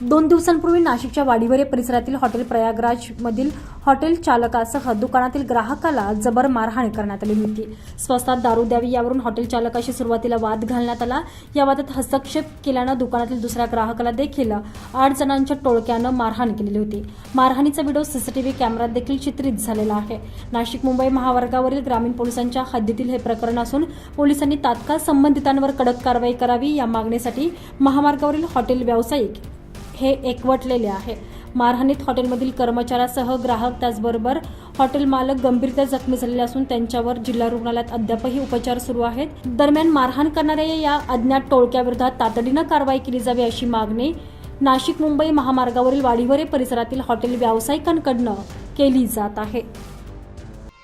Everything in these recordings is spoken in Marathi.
दोन दिवसांपूर्वी नाशिकच्या वाडीवरे परिसरातील हॉटेल प्रयागराज मधील हॉटेल चालकासह दुकानातील ग्राहकाला जबर मारहाण करण्यात आली होती. स्वस्तात दारू द्यावी यावरून हॉटेल चालकाशी सुरुवातीला वाद घालण्यात आला. या वादात हस्तक्षेप केल्यानं दुकानातील दुसऱ्या ग्राहकाला देखील आठ जणांच्या टोळक्यानं मारहाण केलेली होती. मारहाणीचा व्हिडिओ सीसीटीव्ही कॅमेऱ्यात देखील चित्रित झालेला आहे. नाशिक मुंबई महामार्गावरील ग्रामीण पोलिसांच्या हद्दीतील हे प्रकरण असून पोलिसांनी तात्काळ संबंधितांवर कडक कारवाई करावी या मागणीसाठी महामार्गावरील हॉटेल व्यावसायिक हे एकवटलेले आहे. मारहाणीत हॉटेलमधील कर्मचाऱ्यासह ग्राहक त्याचबरोबर हॉटेल मालक गंभीरता जखमी झालेले असून त्यांच्यावर जिल्हा रुग्णालयात अद्यापही उपचार सुरू आहेत. दरम्यान मारहाण करणाऱ्या या अज्ञात टोळक्याविरोधात तातडीनं कारवाई केली जावी अशी मागणी नाशिक मुंबई महामार्गावरील वाडीवरे परिसरातील हॉटेल व्यावसायिकांकडनं केली जात आहे.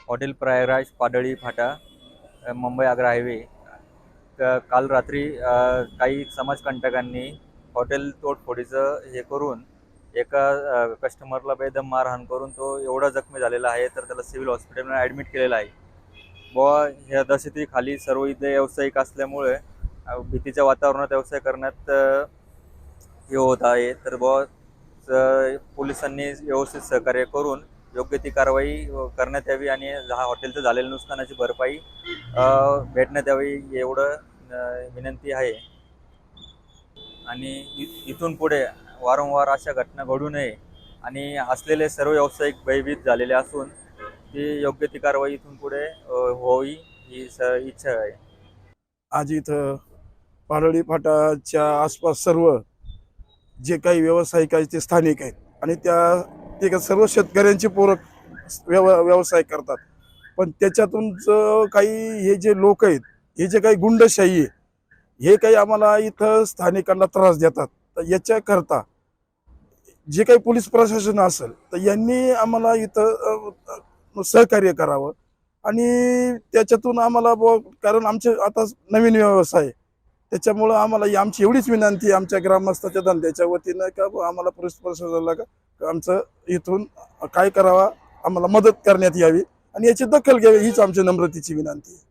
हॉटेल प्रयागराज पाडळी फाटा मुंबई आग्रा हायवे. काल रात्री काही समाजकंटकांनी हॉटेल तोडफोडीचं हे करून एका कस्टमरला बेदम मारहाण करून तो एवढा जखमी झालेला आहे तर त्याला सिव्हिल हॉस्पिटलमध्ये ॲडमिट केलेला आहे. बुवा ह्या दहशतीखाली सर्व इथे व्यावसायिक असल्यामुळे भीतीच्या वातावरणात व्यवसाय करण्यात हे होत आहे. तर बुवा पोलिसांनी व्यवस्थित सहकार्य करून योग्य ती कारवाई करण्यात यावी आणि हा हॉटेलचं झालेलं नुकसानाची भरपाई भेटण्यात यावी एवढं विनंती आहे. आणि इ- इथून पुढे वारंवार अशा घटना घडू नये आणि असलेले सर्व व्यावसायिक भयभीत झालेले असून ती योग्य ती कारवाई इथून पुढे अ, होई ही स इच्छा आहे. आज इथं पारळी फाटाच्या आसपास सर्व जे काही व्यावसायिक आहेत ते स्थानिक आहेत आणि त्या ते सर्व शेतकऱ्यांचे पूरक व्यव व्यवसाय करतात. पण त्याच्यातून जो काही हे जे लोक आहेत हे जे काही गुंडशाही आहे हे काही आम्हाला इथं स्थानिकांना त्रास देतात. तर याच्याकरता जे काही पोलीस प्रशासन असेल तर यांनी आम्हाला इथं सहकार्य करावं. आणि त्याच्यातून आम्हाला ब कारण आमचे आता नवीन व्यवसाय आहे. त्याच्यामुळं आम्हाला ही आमची एवढीच विनंती आमच्या ग्रामस्थाच्या धंद्याच्या वतीनं का बुवा आम्हाला पोलीस प्रशासनाला का आमचं इथून काय करावा आम्हाला मदत करण्यात यावी. आणि याची दखल घ्यावी हीच आमची नम्रतेची विनंती आहे.